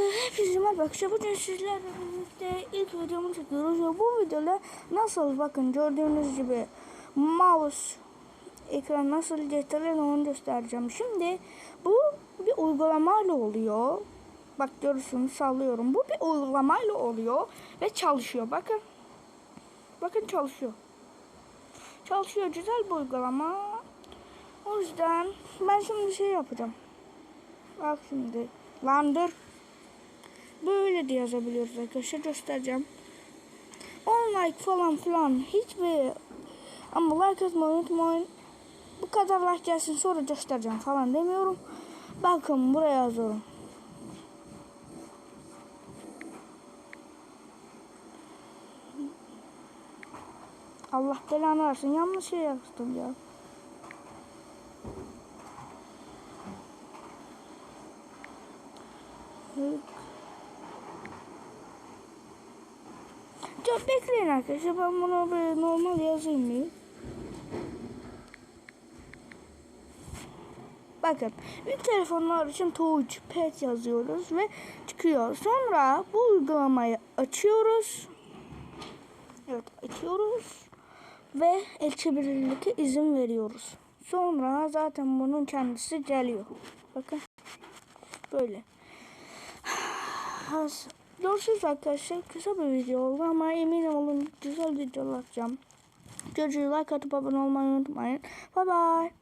Hepinize merhaba arkadaşlar. Bugün sizlerle birlikte ilk videomu çekiyoruz. Ve bu videoda nasıl bakın gördüğünüz gibi mouse ekran nasıl gösterilir onu göstereceğim. Şimdi bu bir uygulamayla oluyor. Bak görürsünüz sallıyorum. Bu bir uygulamayla oluyor ve çalışıyor. Bakın. Bakın çalışıyor. Çalışıyor güzel bir uygulama. O yüzden ben şimdi şey yapacağım. Bak şimdi. Lan dur. Böyle de yazabiliyoruz arkadaşlar. Göstereceğim. 10 like falan filan. Hiçbir ama like atmayı unutmayın. Bu kadar like gelsin sonra göstereceğim falan demiyorum. Bakın buraya yazıyorum. Allah belanı versin. Yanlış şey yazdım ya. Evet. Çok bekleyin arkadaşlar. Ben bunu böyle normal yazayım bir. Bakın büyük telefonlar için touch pad yazıyoruz ve çıkıyor. Sonra bu uygulamayı açıyoruz. Evet açıyoruz. Ve erişebilirlike izin veriyoruz. Sonra zaten bunun kendisi geliyor. Bakın. Böyle. Görüşürüz arkadaşlar. Kısa bir video oldu ama eminim olun güzel videolar atacağım. Görüşürüz. Like atıp abone olmayı unutmayın. Bye bye.